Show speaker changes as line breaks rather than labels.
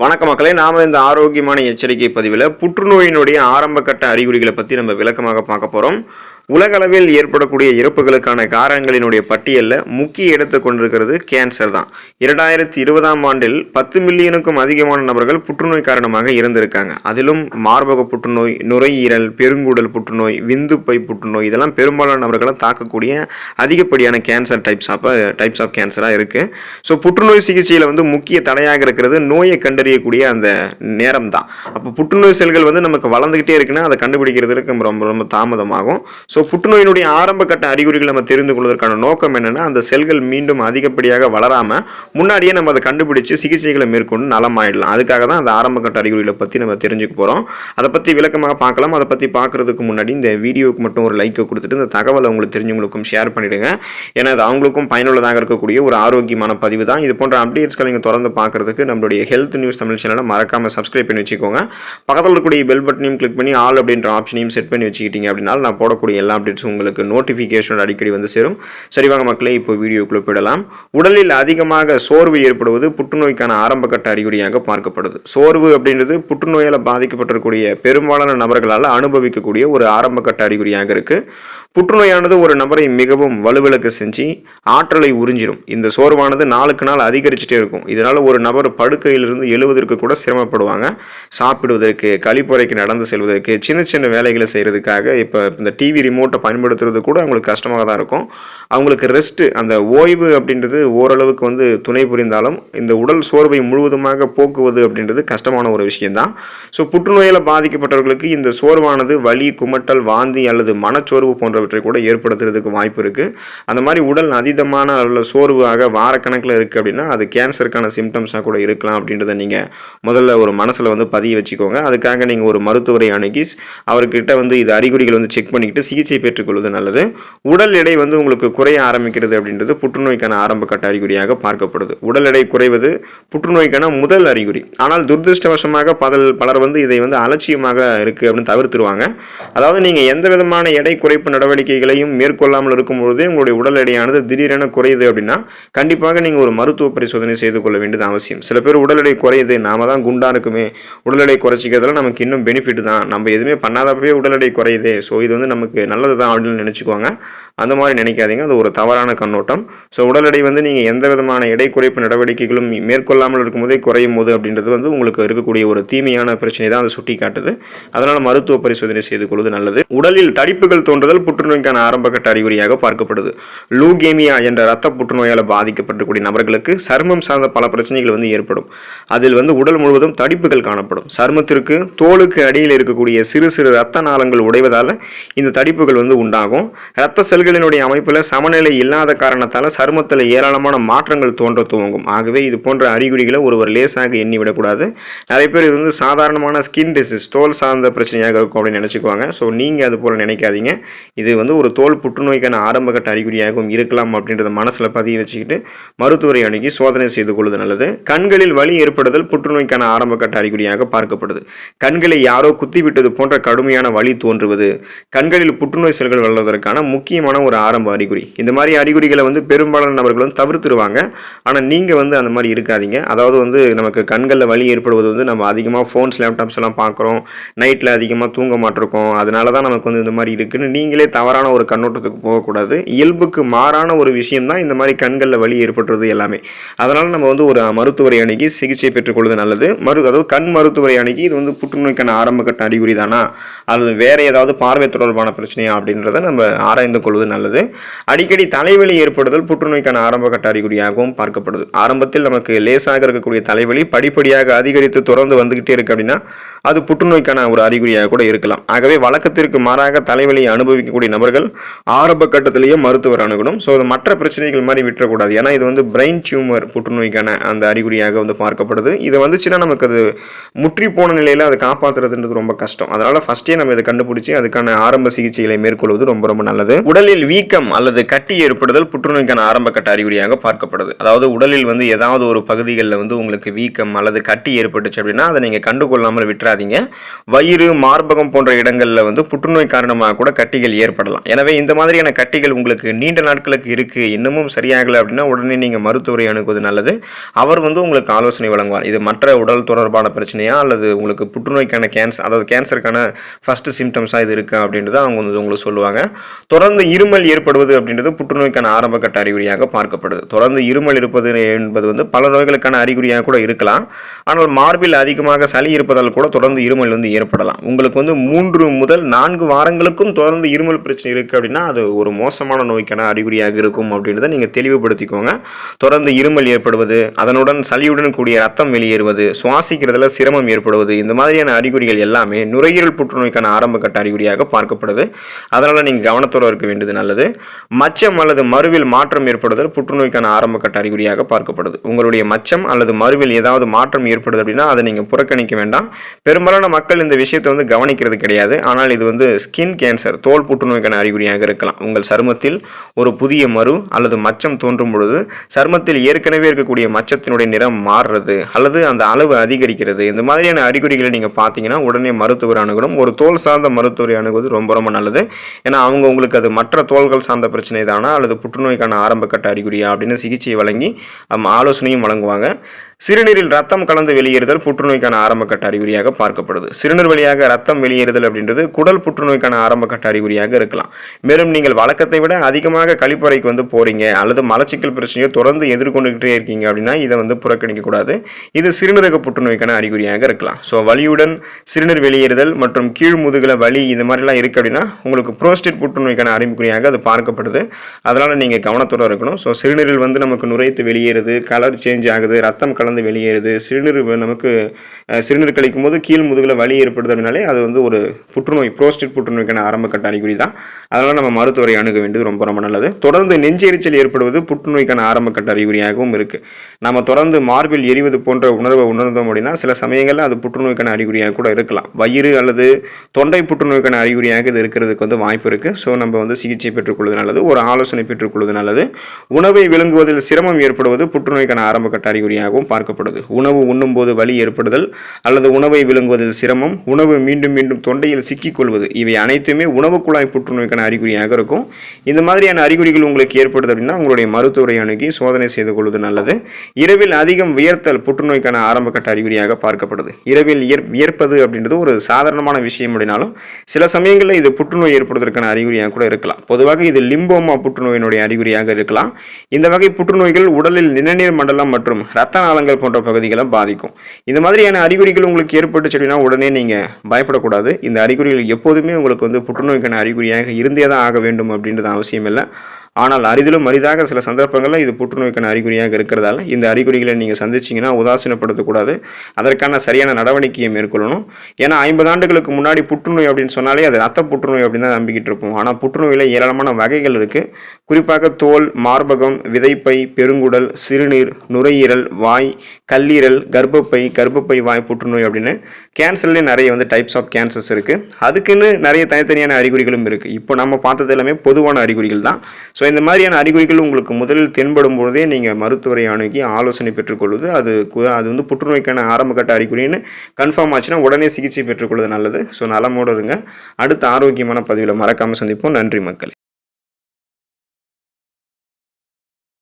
வணக்க மக்களே நாம இந்த ஆரோக்கியமான எச்சரிக்கை பதிவில் புற்றுநோயினுடைய ஆரம்ப கட்ட அறிகுறிகளை பற்றி நம்ம விளக்கமாக பார்க்க போகிறோம் உலகளவில் ஏற்படக்கூடிய இறப்புகளுக்கான காரணங்களினுடைய பட்டியலில் முக்கிய இடத்தை கொண்டிருக்கிறது கேன்சர் தான். இரண்டாயிரத்தி இருபதாம் ஆண்டில் பத்து மில்லியனுக்கும் அதிகமான நபர்கள் புற்றுநோய் காரணமாக இருந்திருக்காங்க அதிலும் மார்பக புற்றுநோய் நுரையீரல் பெருங்குடல் புற்றுநோய் விந்துப்பை புற்றுநோய் இதெல்லாம் பெரும்பாலான நபர்களை தாக்கக்கூடிய அதிகப்படியான cancer types of types of கேன்சராக இருக்குது ஸோ புற்றுநோய் சிகிச்சையில் வந்து முக்கிய தடையாக இருக்கிறது நோயை கண்டறியக்கூடிய அந்த நேரம் தான். அப்போ புற்றுநோய் செல்கள் வந்து நமக்கு வளர்ந்துக்கிட்டே இருக்குன்னா அதை கண்டுபிடிக்கிறதுக்கு ரொம்ப ரொம்ப ரொம்ப தாமதமாகும். ஸோ புற்றுநோயினுடைய ஆரம்ப கட்ட அறிகுறிகள் நம்ம தெரிந்து கொள்வதற்கான நோக்கம் என்னென்னா அந்த செல்கள் மீண்டும் அதிகப்படியாக வளராமல் முன்னாடியே நம்ம அதை கண்டுபிடிச்சு சிகிச்சைகளை மேற்கொண்டு நலமாயிடலாம். அதுக்காக தான் அந்த ஆரம்ப கட்ட அறிகுறிகளை பற்றி நம்ம தெரிஞ்சுக்க போகிறோம் அதை பற்றி விளக்கமாக பார்க்கலாம். அதை பற்றி பார்க்குறதுக்கு முன்னாடி இந்த வீடியோவுக்கு மட்டும் ஒரு லைக்கை கொடுத்துட்டு இந்த தகவலை உங்களுக்கு தெரிஞ்சவங்களுக்கும் ஷேர் பண்ணிவிடுங்க ஏன்னா அது அவங்களுக்கும் பயனுள்ளதாக இருக்கக்கூடிய ஒரு ஆரோக்கியமான பதிவு தான். இது போன்ற அப்டேட்ஸ்களை நீங்கள் தொடர்ந்து பார்க்குறதுக்கு நம்மளுடைய ஹெல்த் நியூஸ் தமிழ் சேனலை மறக்காமல் சப்ஸ்கிரைப் பண்ணி வச்சுக்கோங்க. பக்கத்தில் இருக்கக்கூடிய பெல் பட்டனையும் கிளிக் பண்ணி ஆல் அப்படின்ற ஆப்ஷனையும் செட் பண்ணி வச்சுக்கிட்டீங்க அப்படின்னா நான் போடக்கூடிய எல்லா அப்டேட்ஸும் உங்களுக்கு நோட்டிஃபிகேஷன் அடிக்கடி வந்து சேரும். சரிவாக மக்களே இப்போ வீடியோக்குள்ளே போயிடலாம். உடலில் அதிகமாக சோர்வு ஏற்படுவது புற்றுநோய்க்கான ஆரம்ப கட்ட அறிகுறியாக பார்க்கப்படுது. சோர்வு அப்படின்றது புற்றுநோயால் பாதிக்கப்பட்டிருக்கக்கூடிய பெரும்பாலான நபர்களால் அனுபவிக்கக்கூடிய ஒரு ஆரம்ப கட்ட அறிகுறியாக இருக்குது புற்றுநோயானது ஒரு நபரை மிகவும் வலுவிளக்க செஞ்சு ஆற்றலை உறிஞ்சிடும் இந்த சோர்வானது நாளுக்கு நாள் அதிகரிச்சுட்டே இருக்கும். இதனால் ஒரு நபர் படுக்கையிலிருந்து எழுவதற்கு கூட சிரமப்படுவாங்க. சாப்பிடுவதற்கு கழிப்பறைக்கு நடந்து செல்வதற்கு சின்ன சின்ன வேலைகளை செய்கிறதுக்காக இப்போ இந்த டிவி ரிமோட்டை பயன்படுத்துறது கூட அவங்களுக்கு கஷ்டமாக தான் இருக்கும். அவங்களுக்கு ரெஸ்ட்டு அந்த ஓய்வு அப்படின்றது ஓரளவுக்கு வந்து துணை புரிந்தாலும் இந்த உடல் சோர்வை முழுவதுமாக போக்குவது அப்படின்றது கஷ்டமான ஒரு விஷயம்தான். ஸோ புற்றுநோயால் பாதிக்கப்பட்டவர்களுக்கு இந்த சோர்வானது வலி குமட்டல் வாந்தி அல்லது மனச்சோர்வு போன்றவற்றை கூட ஏற்படுத்துறதுக்கு வாய்ப்பு இருக்குது அந்த மாதிரி உடல் அதீதமான அளவில் சோர்வாக வாரக்கணக்கில் இருக்குது அப்படின்னா அது கேன்சருக்கான சிம்டம்ஸாக கூட இருக்கலாம் அப்படின்றத நீங்கள் முதல்ல ஒரு மனசில் வந்து பதிய வச்சுக்கோங்க. அதுக்காக நீங்கள் ஒரு மருத்துவரை அணுகி அவர்கிட்ட வந்து இது அறிகுறிகள் வந்து செக் பண்ணிக்கிட்டு சிகிச்சை பெற்றுக்கொள்வது நல்லது. உடல் எடை வந்து உங்களுக்கு குறைய ஆரம்பிக்கிறது அப்படின்றது புற்றுநோய்க்கான ஆரம்ப கட்ட அறிகுறியாக பார்க்கப்படுது. உடல் எடை குறைவது புற்றுநோய்க்கான முதல் அறிகுறி. ஆனால் துரதிருஷ்டவசமாக பதல் பலர் வந்து இதை வந்து அலட்சியமாக இருக்குது அப்படின்னு தவிர்த்துருவாங்க. அதாவது நீங்கள் எந்த விதமான எடை குறைப்பு நடவடிக்கைகளையும் மேற்கொள்ளாமல் இருக்கும்பொழுதே உங்களுடைய உடல் எடையானது திடீரென குறையுது அப்படின்னா கண்டிப்பாக நீங்கள் ஒரு மருத்துவ பரிசோதனை செய்து கொள்ள வேண்டியது அவசியம். சில பேர் உடல் எடை குறையுது நாம தான் குண்டா இருக்குமே. உடல் எடை குறைச்சிக்கிறதுல நமக்கு இன்னும் பெனிஃபிட் தான். நம்ம எதுவுமே பண்ணாதப்பவே உடல் எடை குறையுது. ஸோ இது வந்து நமக்கு நல்லது தான் அப்படின்னு நினச்சிக்குவாங்க. அந்த மாதிரி நினைக்காதீங்க. அது ஒரு தவறான கண்ணோட்டம். ஸோ உடல் எடை வந்து நீங்கள் எந்த விதமான எடை குறைப்பு நடவடிக்கைகளும் மேற்கொள்ளாமல் இருக்கும்போதே குறையும் போது அப்படின்றது வந்து உங்களுக்கு இருக்கக்கூடிய ஒரு தீமையான பிரச்சனை தான் அதை சுட்டி காட்டுது அதனால் மருத்துவ பரிசோதனை செய்து கொள்வது நல்லது. உடலில் தடிப்புகள் தோன்றுதல் புற்றுநோய்க்கான ஆரம்பகட்ட அறிகுறியாக பார்க்கப்படுது. லூகேமியா என்ற ரத்த புற்றுநோயால் பாதிக்கப்பட்டக்கூடிய நபர்களுக்கு சருமம் சார்ந்த பல பிரச்சனைகள் வந்து ஏற்படும். அதில் வந்து உடல் முழுவதும் தடிப்புகள் காணப்படும். சருமத்திற்கு தோலுக்கு அடியில் இருக்கக்கூடிய சிறு சிறு ரத்த நாளங்கள் உடைவதால் இந்த தடிப்பு வெடிப்புகள் வந்து உண்டாகும். இரத்த செல்களினுடைய அமைப்பில் சமநிலை இல்லாத காரணத்தால் சருமத்தில் ஏராளமான மாற்றங்கள் தோன்ற துவங்கும். ஆகவே இது போன்ற அறிகுறிகளை ஒருவர் லேசாக எண்ணி விடக்கூடாது. நிறைய பேர் இது வந்து சாதாரணமான ஸ்கின் டிசீஸ் தோல் சார்ந்த பிரச்சனையாக இருக்கும் அப்படின்னு நினச்சிக்குவாங்க. ஸோ நீங்கள் அது போல் நினைக்காதீங்க. இது வந்து ஒரு தோல் புற்றுநோய்க்கான ஆரம்பகட்ட அறிகுறியாகவும் இருக்கலாம் அப்படின்றத மனசில் பதிய வச்சுக்கிட்டு மருத்துவரை அணுகி சோதனை செய்து கொள்வது நல்லது. கண்களில் வலி ஏற்படுதல் புற்றுநோய்க்கான ஆரம்பகட்ட அறிகுறியாக பார்க்கப்படுது. கண்களை யாரோ குத்திவிட்டது போன்ற கடுமையான வலி தோன்றுவது. கண்களில் புற்றுநோய் செல்கள் வளர்வதற்கான முக்கியமான ஒரு ஆரம்ப அறிகுறி. இந்த மாதிரி அறிகுறிகளை வந்து பெரும்பாலான நபர்களும் தவிர்த்துருவாங்க. ஆனால் நீங்கள் வந்து அந்த மாதிரி இருக்காதீங்க. அதாவது வந்து நமக்கு கண்களில் வலி ஏற்படுவது வந்து நம்ம அதிகமாக ஃபோன்ஸ் லேப்டாப்ஸ் எல்லாம் பார்க்குறோம். நைட்டில் அதிகமாக தூங்க மாட்டிருக்கோம். அதனால தான் நமக்கு வந்து இந்த மாதிரி இருக்குன்னு நீங்களே தவறான ஒரு கண்ணோட்டத்துக்கு போகக்கூடாது. இயல்புக்கு மாறான ஒரு விஷயம் தான் இந்த மாதிரி கண்களில் வலி ஏற்படுறது எல்லாமே. அதனால் நம்ம வந்து ஒரு மருத்துவரை அணுகி சிகிச்சை பெற்றுக்கொள்வது நல்லது. மரு அதாவது கண் மருத்துவரை அணுகி இது வந்து புற்றுநோய்க்கான ஆரம்ப கட்ட அறிகுறி தானா அது வேறு ஏதாவது பார்வை தொடர்பான பிரச்சனை பிரச்சனையா அப்படின்றத நம்ம ஆராய்ந்து கொள்வது நல்லது. அடிக்கடி தலைவலி ஏற்படுதல் புற்றுநோய்க்கான ஆரம்ப கட்ட அறிகுறியாகவும் பார்க்கப்படுது. ஆரம்பத்தில் நமக்கு லேசாக இருக்கக்கூடிய தலைவலி படிப்படியாக அதிகரித்து தொடர்ந்து வந்துகிட்டே இருக்கு அப்படின்னா அது புற்றுநோய்க்கான ஒரு அறிகுறியாக கூட இருக்கலாம். ஆகவே வழக்கத்திற்கு மாறாக தலைவலியை அனுபவிக்கக்கூடிய நபர்கள் ஆரம்ப கட்டத்திலேயே மருத்துவர் அணுகணும். ஸோ அது மற்ற பிரச்சனைகள் மாதிரி விட்டுறக்கூடாது. ஏன்னா இது வந்து பிரெயின் டியூமர் புற்றுநோய்க்கான அந்த அறிகுறியாக வந்து பார்க்கப்படுது. இது வந்துச்சுன்னா நமக்கு அது முற்றி போன நிலையில் அதை காப்பாற்றுறதுன்றது ரொம்ப கஷ்டம். அதனால் ஃபஸ்ட்டே நம்ம இதை கண்டுபிடிச்சி அதுக்கான ஆரம்ப சிகிச்சைகளை நடவடிக்கைகளை மேற்கொள்வது ரொம்ப ரொம்ப நல்லது. உடலில் வீக்கம் அல்லது கட்டி ஏற்படுதல் புற்றுநோய்க்கான ஆரம்ப கட்ட அறிகுறியாக பார்க்கப்படுது. அதாவது உடலில் வந்து ஏதாவது ஒரு பகுதிகளில் வந்து உங்களுக்கு வீக்கம் அல்லது கட்டி ஏற்பட்டுச்சு அப்படின்னா அதை நீங்கள் கண்டுகொள்ளாமல் விட்டுறாதீங்க. வயிறு மார்பகம் போன்ற இடங்களில் வந்து புற்றுநோய் காரணமாக கூட கட்டிகள் ஏற்படலாம். எனவே இந்த மாதிரியான கட்டிகள் உங்களுக்கு நீண்ட நாட்களுக்கு இருக்குது இன்னமும் சரியாகலை அப்படின்னா உடனே நீங்கள் மருத்துவரை அணுகுவது நல்லது. அவர் வந்து உங்களுக்கு ஆலோசனை வழங்குவார். இது மற்ற உடல் தொடர்பான பிரச்சனையா அல்லது உங்களுக்கு புற்றுநோய்க்கான கேன்சர் அதாவது கேன்சருக்கான ஃபஸ்ட்டு சிம்டம்ஸாக இது இருக்கா அப்படின்றத அவங்க அப்படின்றது உங்களுக்கு சொல்லுவாங்க. தொடர்ந்து இருமல் ஏற்படுவது அப்படின்றது புற்றுநோய்க்கான ஆரம்ப கட்ட அறிகுறியாக பார்க்கப்படுது. தொடர்ந்து இருமல் இருப்பது என்பது வந்து பல நோய்களுக்கான அறிகுறியாக கூட இருக்கலாம். ஆனால் மார்பில் அதிகமாக சளி இருப்பதால் கூட தொடர்ந்து இருமல் வந்து ஏற்படலாம். உங்களுக்கு வந்து மூன்று முதல் நான்கு வாரங்களுக்கும் தொடர்ந்து இருமல் பிரச்சனை இருக்குது அப்படின்னா அது ஒரு மோசமான நோய்க்கான அறிகுறியாக இருக்கும் அப்படின்றத நீங்கள் தெளிவுபடுத்திக்கோங்க. தொடர்ந்து இருமல் ஏற்படுவது அதனுடன் சளியுடன் கூடிய ரத்தம் வெளியேறுவது சுவாசிக்கிறதுல சிரமம் ஏற்படுவது இந்த மாதிரியான அறிகுறிகள் எல்லாமே நுரையீரல் புற்றுநோய்க்கான ஆரம்ப கட்ட அறிகுறியாக பார்க்கப்படுது. அதனால் நீங்கள் கவனத்தோடு இருக்க வேண்டியது நல்லது. மச்சம் அல்லது மருவில் மாற்றம் ஏற்படுதல் புற்றுநோய்க்கான ஆரம்ப கட்ட அறிகுறியாக பார்க்கப்படுது. உங்களுடைய மச்சம் அல்லது மருவில் ஏதாவது மாற்றம் ஏற்படுது அப்படின்னா அதை நீங்கள் புறக்கணிக்க வேண்டாம். பெரும்பாலான மக்கள் இந்த விஷயத்தை வந்து கவனிக்கிறது கிடையாது. ஆனால் இது வந்து ஸ்கின் கேன்சர் தோல் புற்றுநோய்க்கான அறிகுறியாக இருக்கலாம். உங்கள் சருமத்தில் ஒரு புதிய மறு அல்லது மச்சம் தோன்றும் பொழுது சருமத்தில் ஏற்கனவே இருக்கக்கூடிய மச்சத்தினுடைய நிறம் மாறுறது அல்லது அந்த அளவு அதிகரிக்கிறது. இந்த மாதிரியான அறிகுறிகளை நீங்கள் பார்த்தீங்கன்னா உடனே மருத்துவர் அணுகணும். ஒரு தோல் சார்ந்த மருத்துவரை அணுகுவது ரொம்ப ரொம்ப நல்லது. ஏன்னா அவங்க உங்களுக்கு அது மற்ற தோள்கள் சார்ந்த பிரச்சனை தானா? அல்லது புற்றுநோய்க்கான ஆரம்ப கட்ட அறிகுறியா? அப்படின்னு சிகிச்சை வழங்கி ஆலோசனையும் வழங்குவாங்க. சிறுநீரில் ரத்தம் கலந்து வெளியேறுதல் புற்றுநோய்க்கான ஆரம்பக்கட்ட அறிகுறியாக பார்க்கப்படுது. சிறுநீர் வழியாக ரத்தம் வெளியேறுதல் அப்படின்றது குடல் புற்றுநோய்க்கான ஆரம்பக்கட்ட அறிகுறியாக இருக்கலாம். மேலும் நீங்கள் வழக்கத்தை விட அதிகமாக கழிப்பறைக்கு வந்து போறீங்க அல்லது மலச்சிக்கல் பிரச்சனையை தொடர்ந்து எதிர்கொண்டுகிட்டே இருக்கீங்க அப்படின்னா இதை வந்து புறக்கணிக்கக்கூடாது. இது சிறுநீரக புற்றுநோய்க்கான அறிகுறியாக இருக்கலாம். ஸோ வலியுடன் சிறுநீர் வெளியேறுதல் மற்றும் கீழ் முதுகில் வலி இந்த மாதிரிலாம் இருக்குது அப்படின்னா உங்களுக்கு புரோஸ்டேட் புற்றுநோய்க்கான அறிகுறியாக அது பார்க்கப்படுது. அதனால் நீங்கள் கவனத்தோடு இருக்கணும். ஸோ சிறுநீரில் வந்து நமக்கு நுரைத்து வெளியேறுது கலர் சேஞ்ச் ஆகுது ரத்தம் கலந்து வெளியேறுது. சிறுநீர் நமக்கு சிறுநீர் கழிக்கும் போது கீழ் முதுகில் வலி ஏற்படுது அப்படின்னாலே அது வந்து ஒரு புற்றுநோய் புரோஸ்டேட் புற்றுநோய்க்கான ஆரம்ப கட்ட அறிகுறி தான். அதனால் நம்ம மருத்துவரை அணுக வேண்டியது ரொம்ப ரொம்ப நல்லது. தொடர்ந்து நெஞ்செரிச்சல் ஏற்படுவது புற்றுநோய்க்கான ஆரம்ப கட்ட அறிகுறியாகவும் இருக்குது நம்ம தொடர்ந்து மார்பில் எரிவது போன்ற உணர்வை உணர்ந்தோம் அப்படின்னா சில சமயங்களில் அது புற்றுநோய்க்கான அறிகுறியாக கூட இருக்கலாம். வயிறு அல்லது தொண்டை புற்றுநோய்க்கான அறிகுறியாக இது இருக்கிறதுக்கு வந்து வாய்ப்பு இருக்குது ஸோ நம்ம வந்து சிகிச்சை பெற்றுக்கொள்வது நல்லது. ஒரு ஆலோசனை பெற்றுக்கொள்வது நல்லது. உணவை விழுங்குவதில் சிரமம் ஏற்படுவது புற்றுநோய்க்கான ஆரம்ப கட்ட அறிகுறியாகவும் பார்க்கப்படுது. உணவு உண்ணும்போது வலி ஏற்படுதல் அல்லது உணவை விழுங்குவதில் சிரமம் உணவு மீண்டும் மீண்டும் தொண்டையில் சிக்கிக்கொள்வது இவை அனைத்துமே உணவு குழாய் புற்றுநோய்க்கான அறிகுறியாக இருக்கும். இந்த மாதிரியான அறிகுறிகள் உங்களுக்கு ஏற்படுது அப்படின்னா உங்களுடைய மருத்துவரை அணுகி சோதனை செய்து கொள்வது நல்லது. இரவில் அதிகம் வியர்த்தல் புற்றுநோய்க்கான ஆரம்ப கட்ட அறிகுறியாக பார்க்கப்படுது. இரவில் இயற் வியர்ப்பது அப்படின்றது ஒரு சாதாரணமான விஷயம் அப்படின்னாலும் சில சமயங்களில் இது புற்றுநோய் ஏற்படுவதற்கான அறிகுறியாக கூட இருக்கலாம். பொதுவாக இது லிம்போமா புற்றுநோயினுடைய அறிகுறியாக இருக்கலாம். இந்த வகை புற்றுநோய்கள் உடலில் நிணநீர் மண்டலம் மற்றும் இரத்த நாளங்கள் போன்ற பகுதிகளை பாதிக்கும். இந்த மாதிரியான அறிகுறிகள் உங்களுக்கு ஏற்பட்டுச்சு அப்படின்னா உடனே நீங்கள் பயப்படக்கூடாது. இந்த அறிகுறிகள் எப்போதுமே உங்களுக்கு வந்து புற்றுநோய்க்கான அறிகுறியாக இருந்தே தான் ஆக வேண்டும் அப்படின்றது அவசியம் இல்லை ஆனால் அரிதிலும் அரிதாக சில சந்தர்ப்பங்களில் இது புற்றுநோய்க்கான அறிகுறியாக இருக்கிறதால இந்த அறிகுறிகளை நீங்கள் சந்திச்சிங்கன்னா உதாசீனப்படுத்தக்கூடாது. அதற்கான சரியான நடவடிக்கையை மேற்கொள்ளணும். ஏன்னா ஐம்பது ஆண்டுகளுக்கு முன்னாடி புற்றுநோய் அப்படின்னு சொன்னாலே அது ரத்த புற்றுநோய் அப்படின்னு தான் நம்பிக்கிட்டு இருப்போம். ஆனால் புற்றுநோயில் ஏராளமான வகைகள் இருக்குது குறிப்பாக தோல் மார்பகம் விதைப்பை பெருங்குடல் சிறுநீர் நுரையீரல் வாய் கல்லீரல் கர்ப்பப்பை கர்ப்பப்பை வாய் புற்றுநோய் அப்படின்னு கேன்சர்லேயே நிறைய வந்து டைப்ஸ் ஆஃப் கேன்சர்ஸ் இருக்குது அதுக்குன்னு நிறைய தனித்தனியான அறிகுறிகளும் இருக்குது இப்போ நம்ம பார்த்தது எல்லாமே பொதுவான அறிகுறிகள் தான். ஸோ இந்த மாதிரியான அறிகுறிகள் உங்களுக்கு முதலில் தென்படும் பொழுதே நீங்கள் மருத்துவரை அணுகி ஆலோசனை பெற்றுக்கொள்வது அது அது வந்து புற்றுநோய்க்கான ஆரம்பகட்ட அறிகுறின்னு கன்ஃபார்ம் ஆச்சுன்னா உடனே சிகிச்சை பெற்றுக்கொள்வது நல்லது. ஸோ நலமோடு இருங்க. அடுத்த ஆரோக்கியமான பதிவில் மறக்காமல் சந்திப்போம். நன்றி மக்களே.